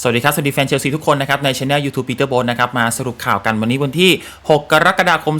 สวัสดีครับ สวัสดีแฟนเชลซีทุกคนนะครับ ในช anel YouTube Peter b o นะครับ มาสรุปข่าวกันวันนี้วันที่ 6 กรกฎาคม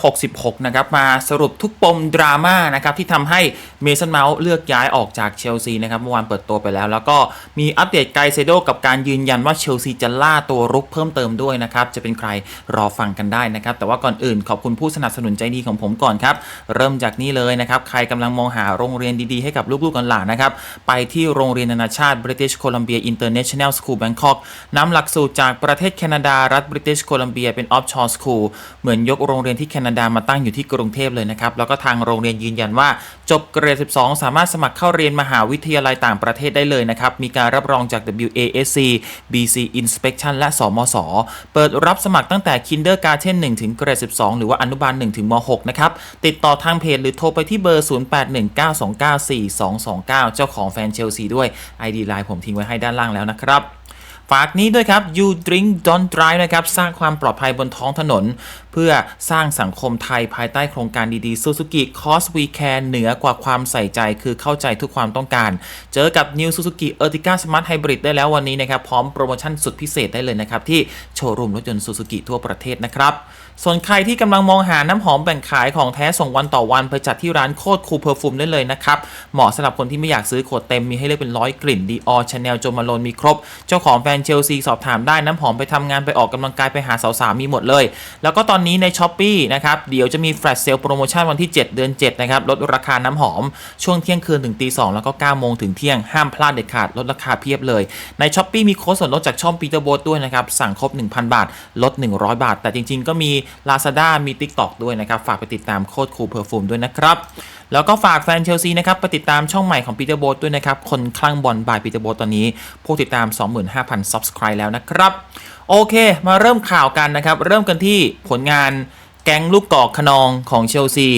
2566 นะครับ มาสรุปทุกปมดราม่านะครับ ที่ทำให้เมสันเมาส์เลือกย้ายออกจากเชลซีนะครับ เมื่อวานเปิดตัวไปแล้ว แล้วก็มีอัปเดตไกเซโดกับการยืนยันว่าเชลซีจะล่าตัวรุกเพิ่มเติมด้วยนะครับ จะเป็นใครรอฟังกันได้นะครับ แต่ว่าก่อนอื่นขอบคุณผู้สนับสนุนใจดีของผมก่อนครับ เริ่มจากนี่เลยนะครับ ใครกำลังมองหาโรงเรียนดีๆให้กับลูกๆหลานๆนะครับ ไปที่โรงเรียนนานาชาติ British Columbia International School Bangkok นำหลักสูตรจากประเทศแคนาดา รัฐ British Columbia เป็น offshore school เหมือนยกโรงเรียนที่แคนาดามาตั้งอยู่ที่กรุงเทพเลยนะครับ แล้วก็ทางโรงเรียนยืนยันว่า จบเกรด 12 สามารถสมัครเข้าเรียนมหาวิทยาลัยต่างประเทศได้เลยนะครับ มีการรับรองจาก WASC BC Inspection และ สมศเปิดรับสมัครตั้งแต่ Kindergarten 1ถึงเกรด 12 หรือว่าอนุบาล1ถึงม6นะครับติดต่อทางเพจหรือโทรไปที่เบอร์ 0819294229 เจ้าของแฟนเชลซีด้วย ID ไลน์ผมทิ้งไว้ให้ด้านล่างแล้วนะครับ ฝากนี้ด้วยครับ You Drink Don't Drive นะครับ สร้างความปลอดภัยบนท้องถนน เพื่อสร้างสังคมไทยภายใต้โครงการดีๆ Suzuki Cause We Care เหนือกว่าความใส่ใจคือเข้าใจทุกความต้องการ เจอกับ New Suzuki Ertiga Smart Hybrid ได้แล้ววันนี้นะครับ พร้อมโปรโมชั่นสุดพิเศษได้เลยนะครับ ที่โชว์รูมรถยนต์ Suzuki ทั่วประเทศนะครับ ส่วนใครที่กำลังมองหาน้ำหอมแบ่งขายของแท้ส่งวันต่อวันไปจัดที่ร้านโคตรคูลเพอร์ฟูมได้เลยนะครับ เหมาะสำหรับคนที่ไม่อยากซื้อขวดเต็มมีให้เลือกเป็นร้อยกลิ่นดีออชาแนลโจมาโลนมีครบ เจ้าของแฟนเชลซีสอบถามได้น้ำหอมไปทำงานไปออกกำลังกายไปหาสาวๆมีหมดเลย แล้วก็ตอนนี้ใน s h อ p e e นะครับเดี๋ยวจะมีแฟลชเซลโปรโมชั่นวันที่ 7 เดือน7นะครับลดราคาน้ำหอมช่วงเที่ยงคืนถึงตี2แล้วก็9โมงถึงเที่ยงห้ามพลาดเด็ดขาดลดราคาเพียบเลย ใน s h อ p e e มีโค้ดส่วนลดจากช่องปีเตอร์โบด้วยนะครับสั่งครบ 1,000 บาทลด 100 บาท แต่จริง ๆ ก็มี Lazada มี TikTok ด้วยนะครับ ฝากไปติดตามโค้ดคูลเพอร์ฟูมด้วยนะครับ แล้วก็ฝากแฟนเชลซีนะครับ ไปติดตามช่องใหม่ของปีเตอร์โบด้วยนะครับ คนคลั่งบอลบายปีเตอร์โบตอนนี้ ผู้ติดตาม 25,000 Subscribe แล้วนะครับ โอเค มาเริ่มข่าวกันนะครับ เริ่มกันที่ผลงาน แก๊งลูกกอกขนองของเชลซี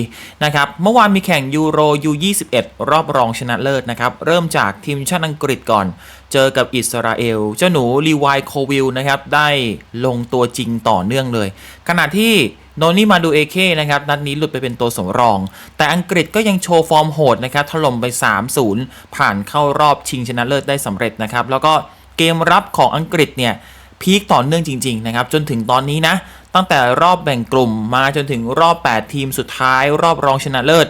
นะครับเมื่อวานมีแข่งยูโรยู21 รอบรองชนะเลิศนะครับ เริ่มจากทีมชาติอังกฤษก่อน เจอกับอิสราเอล เจ้าหนูลีวายโควิลนะครับ ได้ลงตัวจริงต่อเนื่องเลย ขณะที่โนนี่มาดูเอเคนะครับ นัดนี้หลุดไปเป็นตัวสำรอง แต่อังกฤษก็ยังโชว์ฟอร์มโหดนะครับถล่มไป 3-0 ผ่านเข้ารอบชิงชนะเลิศได้สำเร็จนะครับแล้วก็เกมรับของอังกฤษเนี่ยพีคต่อเนื่องจริง ๆ นะครับ จนถึงตอนนี้นะ ตั้งแต่รอบแบ่งกลุ่มมาจนถึงรอบ 8 ทีมสุดท้าย รอบรองชนะเลิศ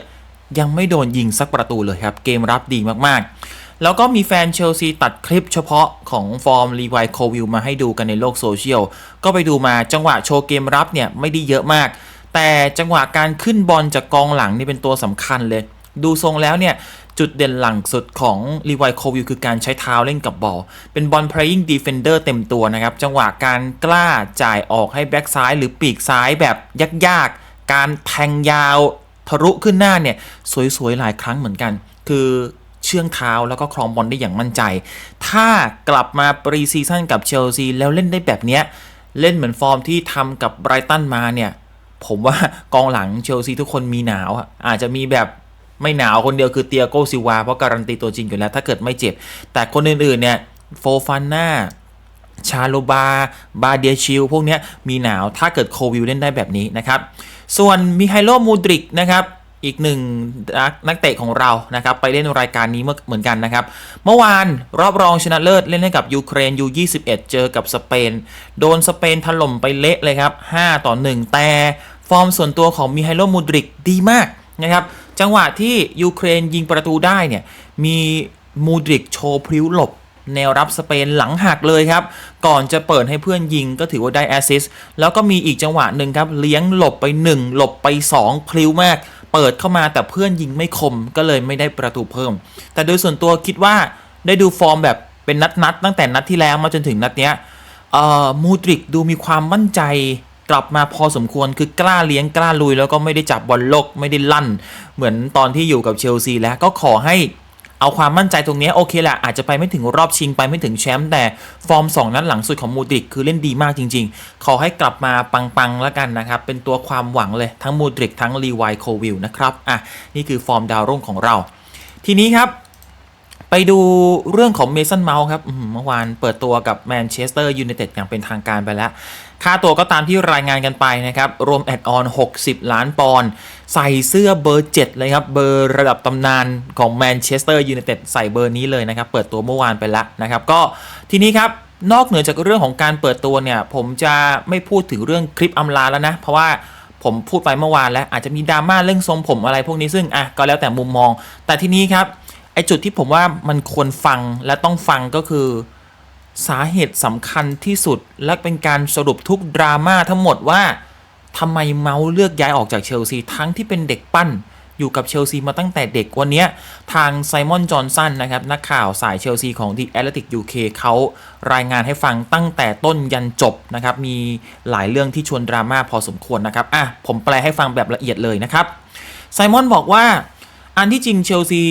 ยังไม่โดนยิงสักประตูเลยครับ เกมรับดีมากๆ แล้วก็มีแฟนเชลซีตัดคลิปเฉพาะของฟอร์มรีไวโควิลมาให้ดูกันในโลกโซเชียล ก็ไปดูมาจังหวะโชว์เกมรับเนี่ยไม่ได้เยอะมาก แต่จังหวะการขึ้นบอลจากกองหลังนี่เป็นตัวสำคัญเลย ดูทรงแล้วเนี่ย จุดเด่นหลังสุดของรีไวโควิลคือการใช้เท้าเล่นกับบอล เป็นบอล playing defender เต็มตัวนะครับ จังหวะการกล้าจ่ายออกให้แบ็กซ้ายหรือปีกซ้ายแบบยากๆ การแทงยาวทะลุขึ้นหน้าเนี่ย สวยๆ หลายครั้งเหมือนกัน คือเชื่องเท้าแล้วก็ครองบอลได้อย่างมั่นใจ ถ้ากลับมาปรีซีซั่นกับเชลซีแล้วเล่นได้แบบเนี้ยเล่นเหมือนฟอร์มที่ทำกับไบรตันมาเนี่ยผมว่ากองหลังเชลซีทุกคนมีหนาวอะอาจจะมีแบบ ไม่หนาวคนเดียวคือเตียโกซิวาเพราะการันตีตัวจริงอยู่แล้วถ้าเกิดไม่เจ็บ แต่คนอื่นๆเนี่ยโฟฟาน่าชาโลบา บาเดียชิล พวกนี้มีหนาวถ้าเกิดโควิลเล่นได้แบบนี้นะครับ ส่วนมิไฮโลมูดริกนะครับ อีกหนึ่งนักเตะของเรานะครับ ไปเล่นรายการนี้เมื่อเหมือนกันนะครับ เมื่อวานรอบรองชนะเลิศเล่นให้กับยูเครนยู21 เจอกับสเปน โดนสเปนถล่มไปเละเลยครับ 5 ต่อ 1 แต่ฟอร์มส่วนตัวของมิไฮโลมูดริกดีมากนะครับ จังหวะที่ยูเครนยิงประตูได้เนี่ยมีมูดริกโชว์พริ้วหลบแนวรับสเปนหลังหักเลยครับ ก่อนจะเปิดให้เพื่อนยิงก็ถือว่าได้แอสซิสต์แล้วก็มีอีกจังหวะหนึ่งครับ เลี้ยงหลบไป 1 หลบไป 2 พลิ้วมาก เปิดเข้ามาแต่เพื่อนยิงไม่คมก็เลยไม่ได้ประตูเพิ่ม แต่โดยส่วนตัวคิดว่าได้ดูฟอร์มแบบเป็นนัดๆตั้งแต่นัดที่แล้วมาจนถึงนัดเนี้ยเอ่อมูดริกดูมีความมั่นใจ กลับมาพอสมควรคือกล้าเลี้ยงกล้าลุย แล้วก็ไม่ได้จับบอลโลกไม่ได้ลั่น เหมือนตอนที่อยู่กับเชลซีแล้วก็ขอให้เอาความมั่นใจตรงนี้โอเคแหละอาจจะไปไม่ถึงรอบชิงไปไม่ถึงแชมป์แต่ฟอร์ม 2 นัดหลังสุดของมูดริกคือเล่นดีมากจริง ๆ ขอให้กลับมาปังๆแล้วกันนะครับ เป็นตัวความหวังเลยทั้งมูดริกทั้งรีไวโควิลนะครับอะนี่คือฟอร์มดาวรุ่งของเรา ทีนี้ครับ ไปดูเรื่องของเมสันเมาส์ครับเมื่อวานเปิดตัวกับแมนเชสเตอร์ยูไนเต็ดอย่างเป็นทางการไปแล้ว ค่าตัวก็ตามที่รายงานกันไปนะครับ รวมแอดออน 60 ล้านปอนด์ใส่เสื้อเบอร์ 7 เลยครับ เบอร์ระดับตำนานของแมนเชสเตอร์ยูไนเต็ดใส่เบอร์นี้เลยนะครับ เปิดตัวเมื่อวานไปแล้วนะครับ ก็ทีนี้ครับนอกเหนือจากเรื่องของการเปิดตัวเนี่ย ผมจะไม่พูดถึงเรื่องคลิปอำลาแล้วนะ เพราะว่าผมพูดไปเมื่อวานแล้วอาจจะมีดราม่าเรื่องทรงผมอะไรพวกนี้ซึ่งอะก็แล้วแต่มุมมอง แต่ทีนี้ครับ ไอจุดที่ผมว่ามันควรฟังและต้องฟังก็คือ สาเหตุสำคัญที่สุดและเป็นการสรุปทุกดราม่าทั้งหมดว่าทำไมเมาส์เลือกย้ายออกจากเชลซีทั้งที่เป็นเด็กปั้นอยู่กับเชลซีมาตั้งแต่เด็กวันนี้ทางไซมอนจอห์นสันนะครับ นักข่าวสายเชลซีของ The Athletic UK เขารายงานให้ฟังตั้งแต่ต้นยันจบนะครับ มีหลายเรื่องที่ชวนดราม่าพอสมควรนะครับ อะ ผมแปลให้ฟังแบบละเอียดเลยนะครับ ไซมอนบอกว่า อันที่จริงเชลซี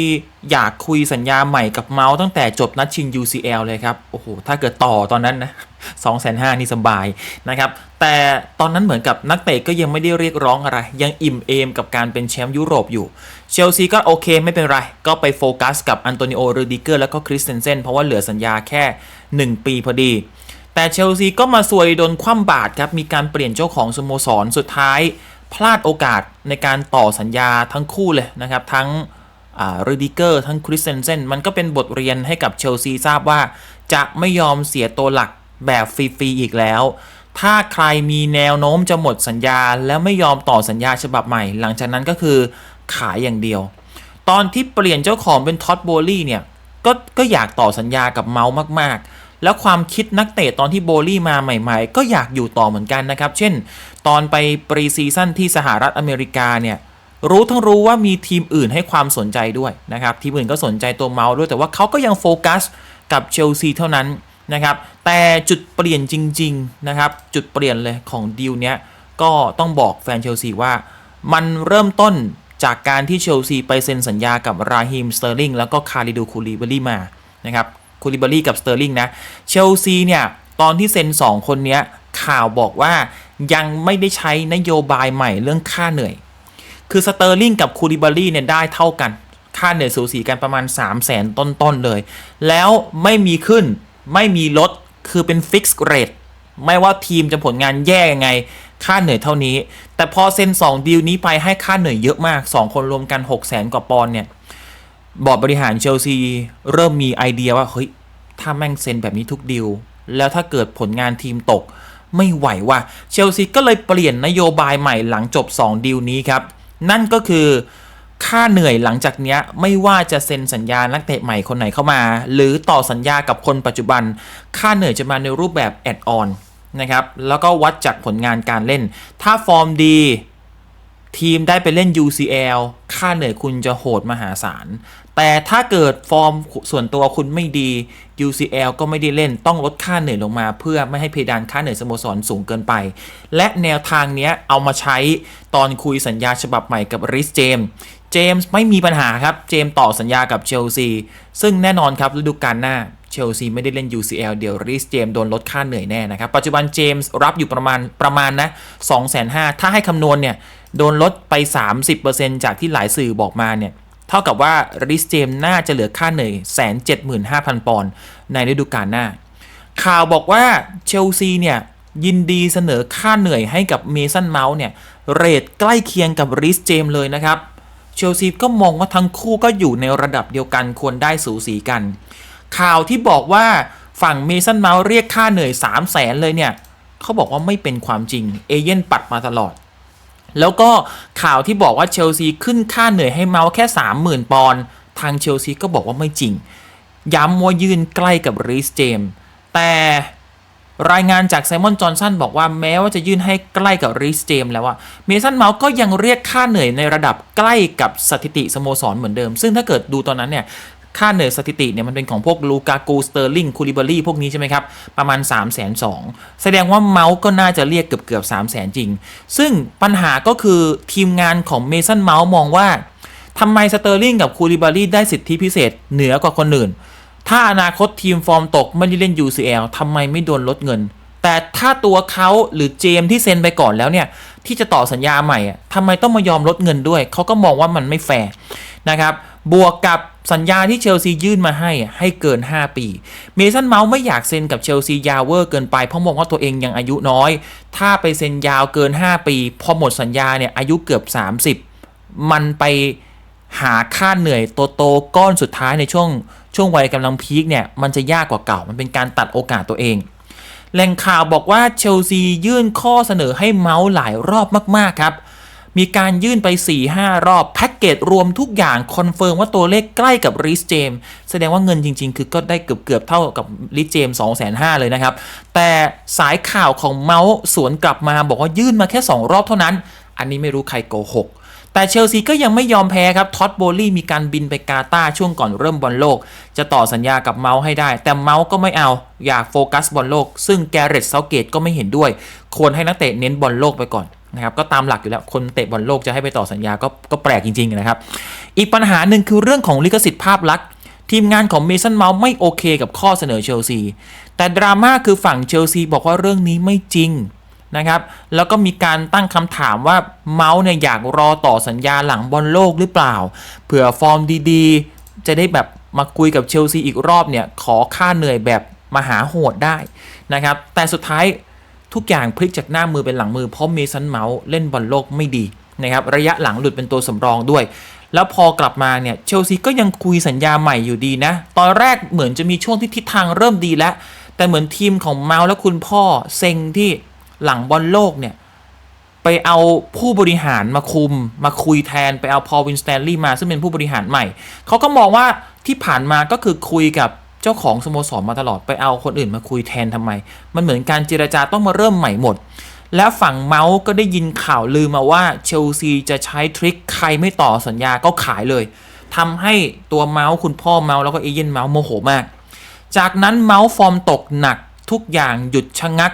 อยากคุยสัญญาใหม่กับเมาส์ตั้งแต่จบนัดชิง UCL เลยครับ โอ้โห ถ้าเกิดต่อตอนนั้นนะ2 5 0 0 0นี่สบายนะครับ แต่ตอนนั้นเหมือนกับนักเตะก็ยังไม่ได้เรียกร้องอะไร ยังอิ่มเอมกับการเป็นแชมป์ยุโรปอยู่ เชลซีก็โอเคไม่เป็นไร ก็ไปโฟกัสกับอันโตนิโอรูดิเกอร์แล้วก็คริสเตนเซนเพราะว่าเหลือสัญญาแค่ 1 ปีพอดี แต่เชลซีก็มาซวยโดนคว่ำบาตรครับ มีการเปลี่ยนเจ้าของสโมสรสุดท้าย พลาดโอกาสในการต่อสัญญาทั้งคู่เลยนะครับ ทั้งรูดิเกอร์ทั้งคริสเตนเซนมันก็เป็นบทเรียนให้กับเชลซีทราบว่า จะไม่ยอมเสียตัวหลักแบบฟรีๆอีกแล้ว ถ้าใครมีแนวโน้มจะหมดสัญญา แล้วไม่ยอมต่อสัญญาฉบับใหม่ หลังจากนั้นก็คือขายอย่างเดียว ตอนที่เปลี่ยนเจ้าของเป็นท็อตโบลี่เนี่ยก็ก็อยากต่อสัญญากับเมาส์มาก ๆ แล้วความคิดนักเตะตอนที่โบลี่มาใหม่ ๆ ก็อยากอยู่ต่อเหมือนกันนะครับ เช่น ตอนไปปรีซีซั่นที่สหรัฐอเมริกาเนี่ยรู้ทั้งรู้ว่ามีทีมอื่นให้ความสนใจด้วยนะครับทีมอื่นก็สนใจตัวเมาส์ด้วยแต่ว่าเขาก็ยังโฟกัสกับเชลซีเท่านั้นนะครับแต่จุดเปลี่ยนจริงๆนะครับจุดเปลี่ยนเลยของดีลเนี้ยก็ต้องบอกแฟนเชลซีว่า มันเริ่มต้นจากการที่เชลซีไปเซ็นสัญญากับราฮิมสเตอร์ลิงแล้วก็คาริดูคูลิบารีมานะครับคูลิบารีกับสเตอร์ลิงนะเชลซีเนี่ยตอนที่เซ็น 2 คนเนี้ยข่าวบอกว่า ยังไม่ได้ใช้นโยบายใหม่เรื่องค่าเหนื่อย คือสเตอร์ลิงกับคูลิบารีเนี่ยได้เท่ากัน ค่าเหนื่อยสูสีกันประมาณ 3 0 0แสนต้นๆเลย แล้วไม่มีขึ้นไม่มีลดคือเป็นฟิกซ์เรทไม่ว่าทีมจะผลงานแย่ยังไง ค่าเหนื่อยเท่านี้ แต่พอเซ็น2ดีลนี้ไปให้ค่าเหนื่อยเยอะมาก 2 คนรวมกัน 6 0 0แสนกว่าปอนด์เนี่ยบอร์ดบริหารเชลซีเริ่มมีไอเดียว่าเฮ้ยถ้าแม่งเซ็นแบบนี้ทุกดีลแล้วถ้าเกิดผลงานทีมตก ไม่ไหวว่ะเชลซีก็เลยเปลี่ยนนโยบายใหม่หลังจบ 2 ดีลนี้ครับ นั่นก็คือค่าเหนื่อยหลังจากเนี้ยไม่ว่าจะเซ็นสัญญานักเตะใหม่คนไหนเข้ามา หรือต่อสัญญากับคนปัจจุบัน ค่าเหนื่อยจะมาในรูปแบบแอดออนนะครับแล้วก็วัดจากผลงานการเล่น ถ้าฟอร์มดี ทีมได้ไปเล่น UCL ค่าเหนื่อยคุณจะโหดมหาศาล แต่ถ้าเกิดฟอร์มส่วนตัวคุณไม่ดี UCL ก็ไม่ได้เล่นต้องลดค่าเหนื่อยลงมา เพื่อไม่ให้เพดานค่าเหนื่อยสโมสรสูงเกินไป และแนวทางนี้เอามาใช้ตอนคุยสัญญาฉบับใหม่กับริสเจมเจมส์ไม่มีปัญหาครับ เจมส์ต่อสัญญากับเชลซี ซึ่งแน่นอนครับฤดูกาลหน้าเชลซีไม่ได้เล่น UCL เดี๋ยวริสเจมโดนลดค่าเหนื่อยแน่นะครับ ปัจจุบันเจมส์รับอยู่ประมาณประมาณนะ2 5 0 0 0ถ้าให้คำนวณเนี่ยโดนลดไป 30%จากที่หลายสื่อบอกมาเนี่ย เท่ากับว่าริสเจมน่าจะเหลือค่าเหนื่อยแสนเจ็ดหมื่นห้าพันปอนด์ในฤดูกาลหน้า ข่าวบอกว่าเชลซีเนี่ยยินดีเสนอค่าเหนื่อยให้กับเมสันเมาส์เนี่ยเรทใกล้เคียงกับริสเจมเลยนะครับ เชลซีก็มองว่าทั้งคู่ก็อยู่ในระดับเดียวกันควรได้สูสีกัน ข่าวที่บอกว่าฝั่งเมสันเมาส์เรียกค่าเหนื่อย3 0 0แสนเลยเนี่ยเขาบอกว่าไม่เป็นความจริง เอเย่นปัดมาตลอด แล้วก็ข่าวที่บอกว่าเชลซีขึ้นค่าเหนื่อยให้เมาส์แค่ 30,000 ปอนด์ทางเชลซีก็บอกว่าไม่จริง ย้ำว่ายืนใกล้กับรีสเจมแต่รายงานจากไซมอนจอห์นสันบอกว่าแม้ว่าจะยื่นให้ใกล้กับรีสเจมแล้วว่าเมสันเมาส์ก็ยังเรียกค่าเหนื่อยในระดับใกล้กับสถิติสโมสรเหมือนเดิม ซึ่งถ้าเกิดดูตอนนั้นเนี่ย ค่าเหนื่อยสถิติเนี่ยมันเป็นของพวกลูกากูสเตอร์ลิงคูลิบารีพวกนี้ใช่ไหมครับ ประมาณ 3 2 0 0 0 0แสดงว่าเมาส์ก็น่าจะเรียกเกือบเกือบ3 0 0 0 0 0 จริง ซึ่งปัญหาก็คือทีมงานของเมสันเมาส์มองว่าทำไมสเตอร์ลิงกับคูลิบารีได้สิทธิพิเศษเหนือกว่าคนอื่น ถ้าอนาคตทีมฟอร์มตกไม่ได้เล่น UCL ทำไมไม่โดนลดเงิน แต่ถ้าตัวเขาหรือเจมส์ที่เซ็นไปก่อนแล้วเนี่ยที่จะต่อสัญญาใหม่ทำไมต้องมายอมลดเงินด้วย เขาก็มองว่ามันไม่แฟร์นะครับ บวกกับสัญญาที่เชลซียื่นมาให้ให้เกิน 5 ปี เมสันเมาส์ไม่อยากเซ็นกับเชลซียาวเวอร์เกินไปเพราะมองว่าตัวเองยังอายุน้อย ถ้าไปเซ็นยาวเกิน 5 ปี พอหมดสัญญาเนี่ยอายุเกือบ 30 มันไปหาค่าเหนื่อยโตๆก้อนสุดท้ายในช่วง ช่วงวัยกำลังพีคเนี่ยมันจะยากกว่าเก่า มันเป็นการตัดโอกาสตัวเอง แหล่งข่าวบอกว่าเชลซียื่นข้อเสนอให้เมาส์หลายรอบมากๆครับ มีการยื่นไป 4-5 รอบ แพ็กเกจรวมทุกอย่างคอนเฟิร์มว่าตัวเลขใกล้กับริสเจมแสดงว่าเงินจริง ๆ คือก็ได้เกือบๆเท่ากับริสเจม2,500,000เลยนะครับ แต่สายข่าวของเมาส์สวนกลับมาบอกว่ายื่นมาแค่ 2 รอบเท่านั้น อันนี้ไม่รู้ใครโกหกแต่เชลซีก็ยังไม่ยอมแพ้ครับ ท็อตโบลี่มีการบินไปกาตาช่วงก่อนเริ่มบอลโลก จะต่อสัญญากับเมาส์ให้ได้ แต่เมาส์ก็ไม่เอา อยากโฟกัสบอลโลก ซึ่งแกเรตเซาเกตก็ไม่เห็นด้วย ควรให้นักเตะเน้นบอลโลกไปก่อน นะครับก็ตามหลักอยู่แล้วคนเตะบอลโลกจะให้ไปต่อสัญญาก็ก็แปลกจริงๆนะครับ อีกปัญหาหนึ่งคือเรื่องของลิขสิทธิ์ภาพลักษณ์ทีมงานของเมสันเมาส์ไม่โอเคกับข้อเสนอเชลซี แต่ดราม่าคือฝั่งเชลซีบอกว่าเรื่องนี้ไม่จริงนะครับ แล้วก็มีการตั้งคำถามว่าเมาส์เนี่ยอยากรอต่อสัญญาหลังบอลโลกหรือเปล่า เผื่อฟอร์มดีๆ จะได้แบบมาคุยกับเชลซีอีกรอบเนี่ยขอค่าเหนื่อยแบบมหาโหดได้นะครับ แต่สุดท้าย ทุกอย่างพลิกจากหน้ามือเป็นหลังมือเพราะเมสันเมาส์เล่นบอลโลกไม่ดีนะครับระยะหลังหลุดเป็นตัวสำรองด้วย แล้วพอกลับมาเนี่ยเชลซีก็ยังคุยสัญญาใหม่อยู่ดีนะ ตอนแรกเหมือนจะมีช่วงที่ทิศทางเริ่มดีแล้ว แต่เหมือนทีมของเมาส์และคุณพ่อเซ็งที่หลังบอลโลกเนี่ยไปเอาผู้บริหารมาคุม มาคุยแทนไปเอาพอวินสแตนลีย์มาซึ่งเป็นผู้บริหารใหม่ เขาก็มองว่าที่ผ่านมาก็คือคุยกับ เจ้าของสโมสรมาตลอดไปเอาคนอื่นมาคุยแทนทำไม มันเหมือนการเจรจาต้องมาเริ่มใหม่หมด แล้วฝั่งเมาส์ก็ได้ยินข่าวลือมาว่าเชลซีจะใช้ทริคใครไม่ต่อสัญญาก็ขายเลยทำให้ตัวเมาส์คุณพ่อเมาส์แล้วก็เอเย่นเมาส์โมโหมาก จากนั้นเมาส์ฟอร์มตกหนักทุกอย่างหยุดชะงัก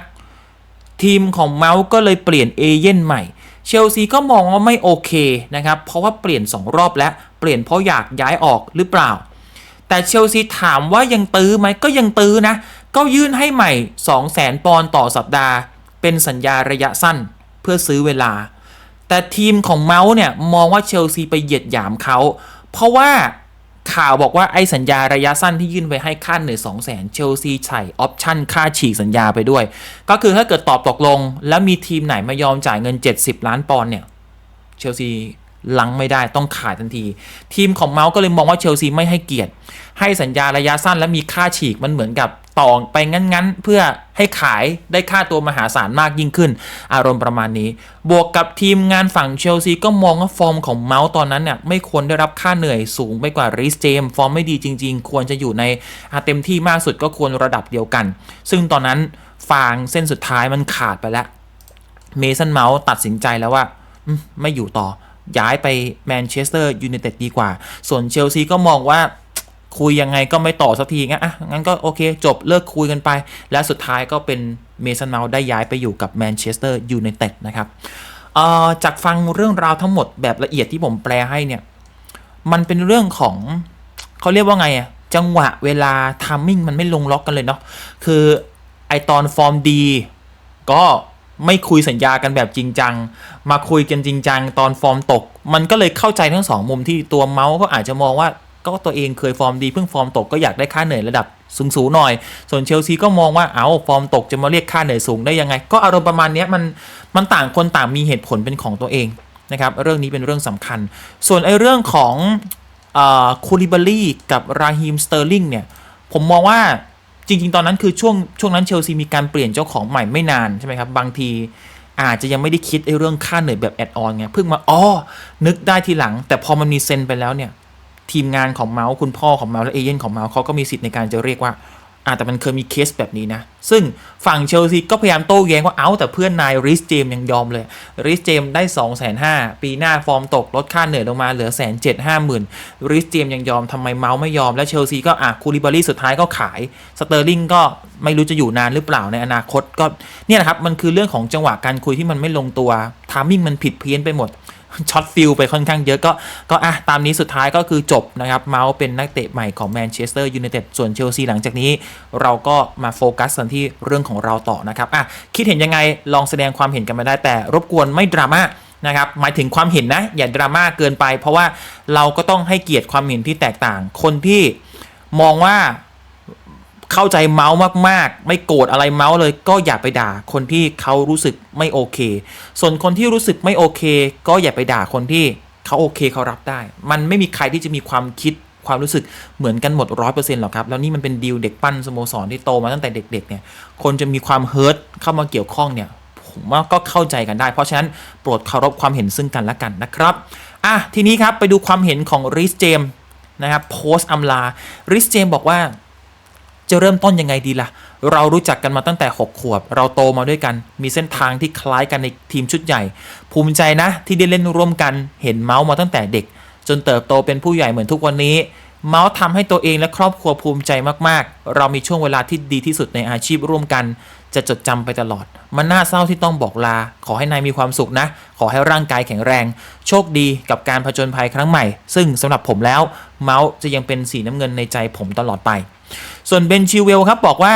ทีมของเมาส์ก็เลยเปลี่ยนเอเย่นใหม่เชลซีก็มองว่าไม่โอเคนะครับ เพราะว่าเปลี่ยน 2 รอบแล้ว เปลี่ยนเพราะอยากย้ายออกหรือเปล่า แต่เชลซีถามว่ายังตื้อไหมก็ยังตื้อนะ ก็ยื่นให้ใหม่ 2 0 0 0 0 0ปอนด์ต่อสัปดาห์ เป็นสัญญาระยะสั้นเพื่อซื้อเวลา แต่ทีมของเมาส์เนี่ยมองว่าเชลซีไปเหยียดหยามเขา เพราะว่าข่าวบอกว่าไอ้สัญญาระยะสั้นที่ยื่นไปให้ค่าเหนื่อย2 0 0 0 0 0เชลซีใส่ออปชั่นค่าฉีกสัญญาไปด้วย ก็คือถ้าเกิดตอบตกลง แล้วมีทีมไหนมายอมจ่ายเงิน 70 ล้านปอนด์เนี่ยเชลซี ลังไม่ได้ต้องขายทันที ทีมของเมาส์ก็เลยมองว่าเชลซีไม่ให้เกียรติ ให้สัญญาระยะสั้นและมีค่าฉีกมันเหมือนกับต่อไปงั้น ๆ เพื่อให้ขายได้ค่าตัวมหาศาลมากยิ่งขึ้น อารมณ์ประมาณนี้ บวกกับทีมงานฝั่งเชลซีก็มองว่าฟอร์มของเมาส์ตอนนั้นเนี่ยไม่ควรได้รับค่าเหนื่อยสูงไปกว่าริสเจมฟอร์มไม่ดีจริง ๆ ควรจะอยู่ในเต็มที่มากสุดก็ควรระดับเดียวกัน ซึ่งตอนนั้นฟางเส้นสุดท้ายมันขาดไปแล้วเมสันเมาส์ตัดสินใจแล้วว่าไม่อยู่ต่อ ย้ายไปแมนเชสเตอร์ยูไนเต็ดดีกว่า ส่วนเชลซีก็มองว่าคุยยังไงก็ไม่ต่อสักทีงั้นอะงั้นก็โอเค จบเลิกคุยกันไป และสุดท้ายก็เป็นเมสันเมาได้ย้ายไปอยู่กับแมนเชสเตอร์ยูไนเต็ดนะครับจากฟังเรื่องราวทั้งหมดแบบละเอียดที่ผมแปลให้เนี่ยมันเป็นเรื่องของเขาเรียกว่าไงอะจังหวะเวลาทามมิ่งมันไม่ลงล็อกกันเลยเนาะคือไอตอนฟอร์มดีก็ ไม่คุยสัญญากันแบบจริงจัง มาคุยกันจริงจังตอนฟอร์มตก มันก็เลยเข้าใจทั้งสองมุมที่ตัวเมาส์ก็อาจจะมองว่าก็ตัวเองเคยฟอร์มดีเพิ่งฟอร์มตกก็อยากได้ค่าเหนื่อยระดับสูงสูงๆหน่อย ส่วนเชลซีก็มองว่าเอาฟอร์มตกจะมาเรียกค่าเหนื่อยสูงได้ยังไง ก็อารมณ์ประมาณนี้มันมันต่างคนต่างมีเหตุผลเป็นของตัวเองนะครับเรื่องนี้เป็นเรื่องสำคัญ ส่วนไอ้เรื่องของคูลิบารีกับราฮิมสเตอร์ลิงเนี่ยผมมองว่า จริง ๆ ตอนนั้นคือช่วงช่วงนั้นเชลซีมีการเปลี่ยนเจ้าของใหม่ไม่นานใช่ไหมครับ บางทีอาจจะยังไม่ได้คิดไอ้เรื่องค่าเหนื่อยแบบแอดออนไงเพิ่งมาอ๋อนึกได้ทีหลัง แต่พอมันมีเซ็นไปแล้วเนี่ย ทีมงานของเมาส์คุณพ่อของเมาส์และเอเย่นของเมาส์เขาก็มีสิทธิ์ในการจะเรียกว่า อ่าแต่มันเคยมีเคสแบบนี้นะ ซึ่งฝั่งเชลซีก็พยายามโต้แย้งว่าเอ้าแต่เพื่อนนายริสเจมยังยอมเลยริสเจมได้2องแสนห้าปีหน้าฟอร์มตกลดค่าเหนื่อยลงมาเหลือแสนเจ็ดห้าหมื่นริสเจมยังยอมทำไมเมาส์ไม่ยอม แล้วเชลซีก็อะคูลิบารีสุดท้ายก็ขายสเตอร์ลิงก็ไม่รู้จะอยู่นานหรือเปล่าในอนาคตก็เนี่ยนะครับมันคือเรื่องของจังหวะการคุยที่มันไม่ลงตัวทามมิ่งมันผิดเพี้ยนไปหมด ช็อตฟิลไปค่อนข้างเยอะก็ก็อะตามนี้สุดท้ายก็คือจบนะครับเมาส์เป็นนักเตะใหม่ของแมนเชสเตอร์ยูไนเต็ดส่วนเชลซีหลังจากนี้ เราก็มาโฟกัสกันที่เรื่องของเราต่อนะครับอะคิดเห็นยังไงลองแสดงความเห็นกันมาได้แต่รบกวนไม่ดราม่านะครับหมายถึงความเห็นนะ อย่าดราม่าเกินไป เพราะว่าเราก็ต้องให้เกียรติความเห็นที่แตกต่าง คนที่มองว่า เข้าใจเมาส์มากๆ ไม่โกรธอะไรเมาส์เลยก็อย่าไปด่าคนที่เขารู้สึกไม่โอเค ส่วนคนที่รู้สึกไม่โอเค ก็อย่าไปด่าคนที่เขาโอเคเขารับได้ มันไม่มีใครที่จะมีความคิดความรู้สึกเหมือนกันหมดร้อยเปอร์เซ็นต์หรอกครับ แล้วนี่มันเป็นดีลเด็กปั้นสโมสรที่โตมาตั้งแต่เด็กๆเนี่ย คนจะมีความเฮิร์ตเข้ามาเกี่ยวข้องเนี่ย ผมว่าก็เข้าใจกันได้ เพราะฉะนั้นโปรดเคารพความเห็นซึ่งกันและกันนะครับ อะ ทีนี้ครับไปดูความเห็นของริสเจมนะครับโพสต์อำลาริสเจมบอกว่า จะเริ่มต้นยังไงดีล่ะ เรารู้จักกันมาตั้งแต่ 6 ขวบ เราโตมาด้วยกัน มีเส้นทางที่คล้ายกันในทีมชุดใหญ่ ภูมิใจนะที่ได้เล่นร่วมกัน เห็นเมาส์มาตั้งแต่เด็ก จนเติบโตเป็นผู้ใหญ่เหมือนทุกวันนี้ เมาส์ทำให้ตัวเองและครอบครัวภูมิใจมากๆ เรามีช่วงเวลาที่ดีที่สุดในอาชีพร่วมกัน จะจดจำไปตลอด มันน่าเศร้าที่ต้องบอกลา ขอให้นายมีความสุขนะ ขอให้ร่างกายแข็งแรง โชคดีกับการผจญภัยครั้งใหม่ ซึ่งสำหรับผมแล้ว เมาส์จะยังเป็นสีน้ำเงินในใจผมตลอดไป ส่วนเบนชิวเวลครับบอกว่า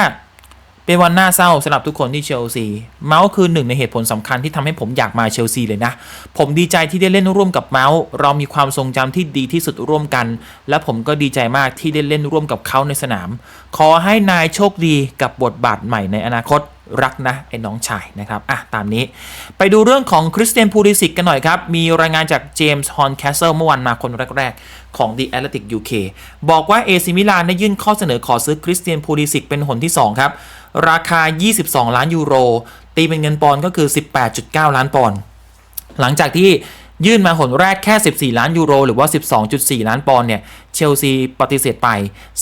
เป็นวันน่าเศร้าสำหรับทุกคนที่เชลซีเมาส์คือหนึ่งในเหตุผลสำคัญที่ทำให้ผมอยากมาเชลซีเลยนะ ผมดีใจที่ได้เล่นร่วมกับเมาส์เรามีความทรงจำที่ดีที่สุดร่วมกัน และผมก็ดีใจมากที่ได้เล่นร่วมกับเขาในสนาม ขอให้นายโชคดีกับบทบาทใหม่ในอนาคต รักนะไอ้น้องชายนะครับอะตามนี้ ไปดูเรื่องของคริสเตียนพูลิสิกกันหน่อยครับ มีรายงานจากเจมส์ฮอนแคสเซิลเมื่อวันมาคนแรก ๆ ของ The Athletic UK บอกว่าเอซิมิลานได้ยื่นข้อเสนอขอซื้อคริสเตียนพูลิสิกเป็นหนที่ 2 ครับ ราคา 22 ล้านยูโร ตีเป็นเงินปอนด์ก็คือ 18.9 ล้านปอนด์หลังจากที่ยื่นมาหนแรกแค่ 14 ล้านยูโร หรือว่า 12.4 ล้านปอนด์เนี่ย เชลซีปฏิเสธไป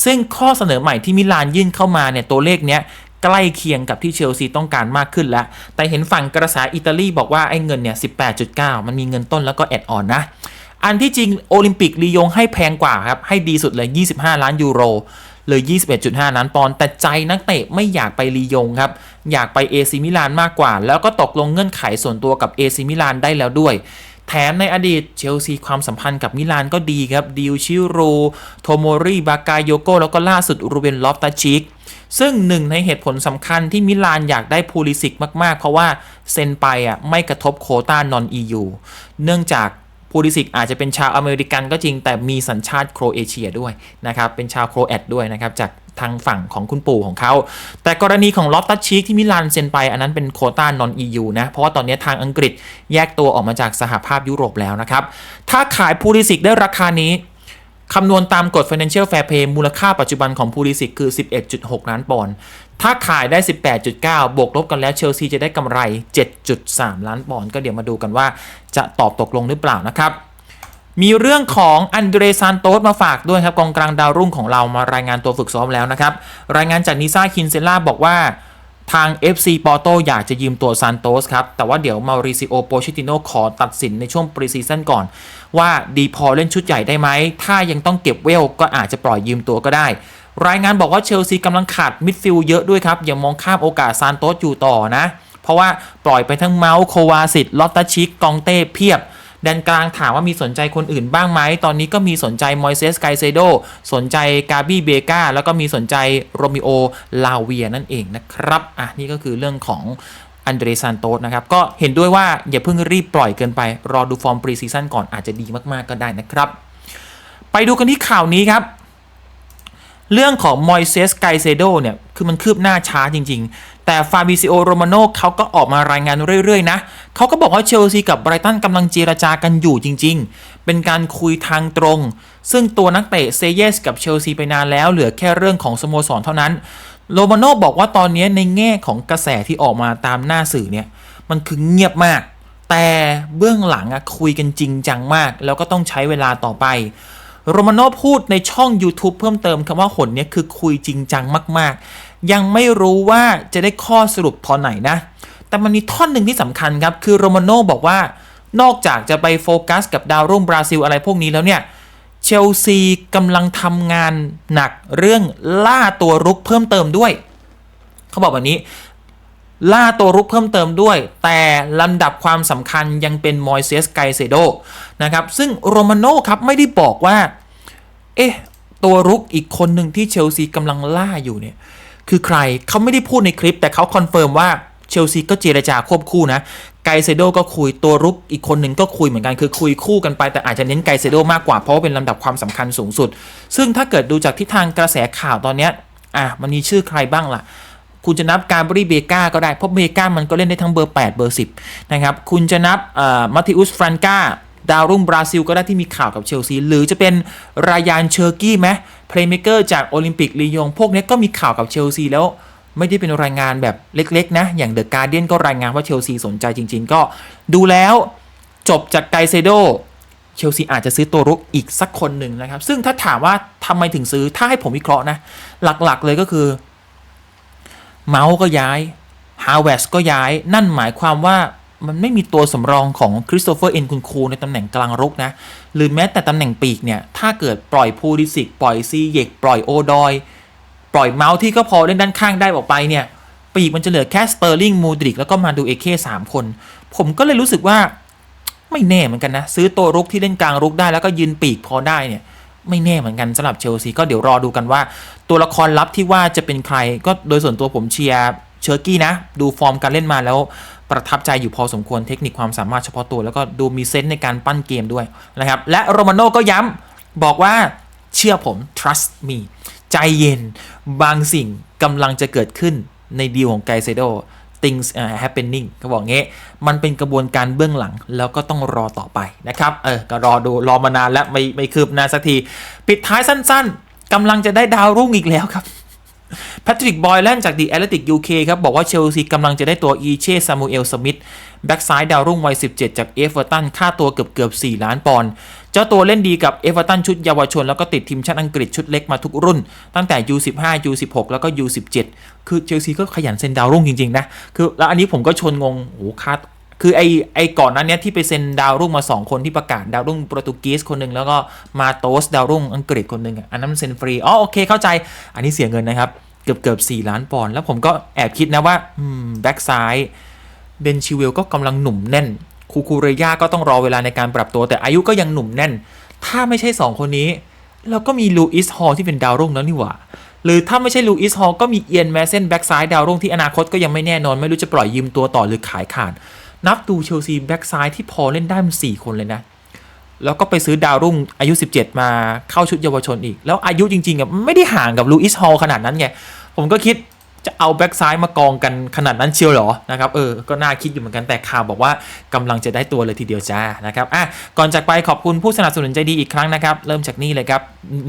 ซึ่งข้อเสนอใหม่ที่มิลานยื่นเข้ามาเนี่ย ตัวเลขเนี้ย ใกล้เคียงกับที่เชลซีต้องการมากขึ้นแล้ว แต่เห็นฝั่งกระแสอิตาลีบอกว่าไอ้เงินเนี่ย 18.9 มันมีเงินต้นแล้วก็แอดออนนะ อันที่จริงโอลิมปิกลียงให้แพงกว่าครับ ให้ดีสุดเลย 25 ล้านยูโรเลย 21.5 ล้านปอนด์ แต่ใจนักเตะไม่อยากไปลียงครับ อยากไปเอซิมิลานมากกว่า แล้วก็ตกลงเงื่อนไขส่วนตัวกับเอซิมิลานได้แล้วด้วยแถมในอดีตเชลซีความสัมพันธ์กับมิลานก็ดีครับดิวชิโรโทโมริบากายโยโกแล้วก็ล่าสุดรูเบนลอฟตาชิก ซึ่งหนึ่งในเหตุผลสำคัญที่มิลานอยากได้พูลิสิกมากๆ เพราะว่าเซ็นไปอะไม่กระทบโคต้านอน EU เนื่องจากพูลิสิกอาจจะเป็นชาวอเมริกันก็จริง แต่มีสัญชาติโครเอเชียด้วยนะครับ เป็นชาวโครแอตด้วยนะครับ จากทางฝั่งของคุณปู่ของเขา แต่กรณีของลอตตัชชีกที่มิลานเซ็นไปอันนั้นเป็นโคต้านอน EU นะ เพราะว่าตอนนี้ทางอังกฤษแยกตัวออกมาจากสหภาพยุโรปแล้วนะครับ ถ้าขายพูลิสิกได้ราคานี้ คำนวณตามกฎ Financial Fair Play มูลค่าปัจจุบันของพูลิสิกคือ 11.6 ล้านปอนด์ถ้าขายได้ 18.9 บวกลบกันแล้วเชลซีจะได้กำไร 7.3 ล้านปอนด์ก็เดี๋ยวมาดูกันว่าจะตอบตกลงหรือเปล่านะครับ มีเรื่องของอันเดรซานโตสมาฝากด้วยครับกองกลางดาวรุ่งของเรามารายงานตัวฝึกซ้อมแล้วนะครับ รายงานจากนิซ่าคินเซล่าบอกว่า ทาง FC ปอโตอยากจะยืมตัวซานโตสครับ แต่ว่าเดี๋ยวมาริซิโอโปชิติโนขอตัดสินในช่วงปรีซีซั่นก่อน ว่าดีพอเล่นชุดใหญ่ได้ไหม ถ้ายังต้องเก็บเวลก็อาจจะปล่อยยืมตัวก็ได้ รายงานบอกว่าเชลซีกำลังขาดมิดฟิลด์เยอะด้วยครับ อย่ามองข้ามโอกาสซานโตสอยู่ต่อนะ เพราะว่าปล่อยไปทั้งเมาส์โควาสิตลอตตาชิกกองเต้เพียบ แดนกลางถามว่ามีสนใจคนอื่นบ้างไหม ตอนนี้ก็มีสนใจมอยเซสไกเซโด สนใจกาบี้เบกาแล้วก็มีสนใจโรมิโอ ลาเวียนั่นเองนะครับ อะ นี่ก็คือเรื่องของอันเดรซานโตสนะครับ ก็เห็นด้วยว่าอย่าเพิ่งรีบปล่อยเกินไป รอดูฟอร์มปรีซีซั่นก่อนอาจจะดีมากๆก็ได้นะครับ ไปดูกันที่ข่าวนี้ครับเรื่องของมอยเซสไกเซโดเนี่ย คือมันคืบหน้าช้าจริง ๆ แต่ฟาบิซิโอโรมาโนเขาก็ออกมารายงานเรื่อยๆนะเขาก็บอกว่าเชลซีกับไบรตันกำลังเจรจากันอยู่จริง ๆ เป็นการคุยทางตรง ซึ่งตัวนักเตะเซเยสกับเชลซีไปนานแล้วเหลือแค่เรื่องของสโมสรเท่านั้นโรมาโนบอกว่าตอนนี้ในแง่ของกระแสที่ออกมาตามหน้าสื่อเนี่ยมันคือเงียบมาก แต่เบื้องหลังอะคุยกันจริงจังมาก แล้วก็ต้องใช้เวลาต่อไปโรมาโนพูดในช่อง YouTube เพิ่มเติมคำว่าหนเนี่ยคือคุยจริงจังมากๆ ยังไม่รู้ว่าจะได้ข้อสรุปพอไหนนะ แต่มันมีท่อนหนึ่งที่สำคัญครับ คือโรมาโนบอกว่านอกจากจะไปโฟกัสกับดาวรุ่งบราซิลอะไรพวกนี้แล้วเนี่ยเชลซีกำลังทำงานหนักเรื่องล่าตัวรุกเพิ่มเติมด้วย เขาบอกแบบนี้ ล่าตัวรุกเพิ่มเติมด้วย แต่ลำดับความสำคัญยังเป็นมอยเซสไกเซโดนะครับ ซึ่งโรมาโน่ครับไม่ได้บอกว่า เอ๊ะ ตัวรุกอีกคนหนึ่งที่เชลซีกำลังล่าอยู่เนี่ย คือใครเขาไม่ได้พูดในคลิป แต่เขาคอนเฟิร์มว่าเชลซีก็เจรจาควบคู่นะ ไกเซโดก็คุยตัวรุกอีกคนหนึ่งก็คุยเหมือนกันคือคุยคู่กันไปแต่อาจจะเน้นไกเซโดมากกว่าเพราะว่าเป็นลำดับความสำคัญสูงสุด ซึ่งถ้าเกิดดูจากทิศทางกระแสข่าวตอนเนี้ยอะมันมีชื่อใครบ้างล่ะคุณจะนับการบริเบกาก็ได้ เพราะเบกามันก็เล่นได้ทั้งเบอร์ 8 เบอร์ 10 นะครับ คุณจะนับมัติอุสฟรันกาดาวรุ่งบราซิลก็ได้ที่มีข่าวกับเชลซี หรือจะเป็นรายานเชอร์กี้ไหม เพลย์เมเกอร์จากโอลิมปิกลียง พวกนี้ก็มีข่าวกับเชลซีแล้วไม่ได้เป็นรายงานแบบเล็กๆนะ อย่างเดอะการ์เดียนก็รายงานว่าเชลซีสนใจจริง ๆ ก็ดูแล้วจบจากไกเซโดเชลซีอาจจะซื้อตัวรุกอีกสักคนหนึ่งนะครับ ซึ่งถ้าถามว่าทำไมถึงซื้อถ้าให้ผมวิเคราะห์นะ หลักๆเลยก็คือ เมาส์ก็ย้ายฮาวเวสก็ย้าย นั่นหมายความว่า มันไม่มีตัวสำรองของคริสโตเฟอร์เอ็นคุณคูในตำแหน่งกลางรุกนะ หรือแม้แต่ตำแหน่งปีกเนี่ย ถ้าเกิดปล่อยพูดิสิก ปล่อยซีเยก ปล่อยโอดอย ปล่อยเมาส์ที่ก็พอเล่นด้านข้างได้ออกไปเนี่ย ปีกมันจะเหลือแค่สเตอร์ลิงมูดริกแล้วก็มาดูเอเคสามคน ผมก็เลยรู้สึกว่าไม่แน่เหมือนกันนะ ซื้อตัวรุกที่เล่นกลางรุกได้แล้วก็ยืนปีกพอได้เนี่ยไม่แน่เหมือนกันสำหรับเชลซีก็เดี๋ยวรอดูกันว่า ตัวละครลับที่ว่าจะเป็นใคร ก็โดยส่วนตัวผมเชียร์เชอร์กี้นะ ดูฟอร์มการเล่นมาแล้ว ประทับใจอยู่พอสมควรเทคนิคความสามารถเฉพาะตัว แล้วก็ดูมีเซนส์ในการปั้นเกมด้วยนะครับ และโรมาโน่ก็ย้ำบอกว่าเชื่อผม trust me ใจเย็นบางสิ่งกำลังจะเกิดขึ้นในดีลของไกเซโด things are happening เขาบอกงี้ มันเป็นกระบวนการเบื้องหลังแล้วก็ต้องรอต่อไปนะครับ เออ ก็รอดูรอมานานแล้วไม่ไม่คืบหน้าสักที ปิดท้ายสั้นๆกำลังจะได้ดาวรุ่งอีกแล้วครับ แพทริกบอยแลนด์จากดีแอตเลติกยูเคครับ บอกว่าเชลซีกำลังจะได้ตัวอีเช่ซามูเอลสมิธแบ็กซ้ายดาวรุ่งวัย 17 จากเอฟเวอร์ตัน ค่าตัวเกือบเกือบ 4 ล้านปอนด์เจ้าตัวเล่นดีกับเอฟเวอร์ตันชุดเยาวชน แล้วก็ติดทีมชาติอังกฤษชุดเล็กมาทุกรุ่น ตั้งแต่ U15 U16 แล้วก็ U17 คือเชลซีก็ขยันเซ็นดาวรุ่งจริง ๆ นะ คือแล้วอันนี้ผมก็ชนงงโอ้ค่า คือไอไอก่อนนั้นเนี้ยที่ไปเซ็นดาวรุ่งมา 2 คนที่ประกาศดาวรุ่งโปรตุเกสคนหนึ่งแล้วก็มาโตสดาวรุ่งอังกฤษคนหนึ่งอันนั้นมันเซ็นฟรีอ๋อโอเคเข้าใจ อันนี้เสียเงินนะครับ เกือบเกือบ4ล้านปอนด์แล้วผมก็แอบคิดนะว่าแบ็กซ้ายเบนชิเวลก็กำลังหนุ่มแน่นคูคูเรย่าก็ต้องรอเวลาในการปรับตัว แต่อายุก็ยังหนุ่มแน่น ถ้าไม่ใช่ 2 คนนี้เราก็มีลูอิสฮอลที่เป็นดาวรุ่งแล้วนี่หว่า หรือถ้าไม่ใช่ลูอิสฮอลก็มีเอียนแมสเซนแบ็กซ้ายดาวรุ่งที่อนาคตก็ยังไม่แน่นอน ไม่รู้จะปล่อยยืมตัวต่อหรือขายขาด นับดูเชลซีแบ็กซ้ายที่พอเล่นได้มัน4คนเลยนะ แล้วก็ไปซื้อดาวรุ่งอายุ 17 มาเข้าชุดเยาวชนอีก แล้วอายุจริงๆอะไม่ได้ห่างกับลูอิสฮอลขนาดนั้นไง ผมก็คิด จะเอาแบ็กซ้ายมากองกันขนาดนั้นเชียวหรอนะครับเออก็น่าคิดอยู่เหมือนกันแต่ข่าวบอกว่ากำลังจะได้ตัวเลยทีเดียวจ้านะครับอะก่อนจากไปขอบคุณผู้สนับสนุนใจดีอีกครั้งนะครับเริ่มจากนี่เลยครับ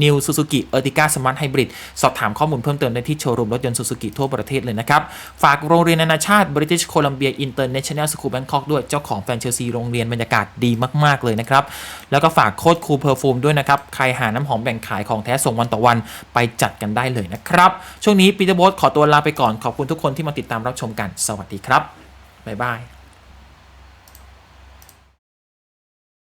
New Suzuki Ertiga Smart Hybrid สอบถามข้อมูลเพิ่มเติมได้ที่โชว์รูมรถยนต์ Suzuki ทั่วประเทศเลยนะครับ ฝากโรงเรียนนานาชาติ British Columbia International School Bangkok ด้วยเจ้าของแฟนไชส์ซีโรงเรียนบรรยากาศดีมากๆเลยนะครับแล้วก็ฝากโค้ดคูเพอร์ฟูมด้วยนะครับใครหาน้ำหอมแบ่งขายของแท้ส่งวันต่อวันไปจัดกันได้เลยนะครับช่วงนี้ปีเตอร์โบสขอตัวลาไปก่อนขอบคุณทุกคนที่มาติดตามรับชมกัน สวัสดีครับบ๊ายบาย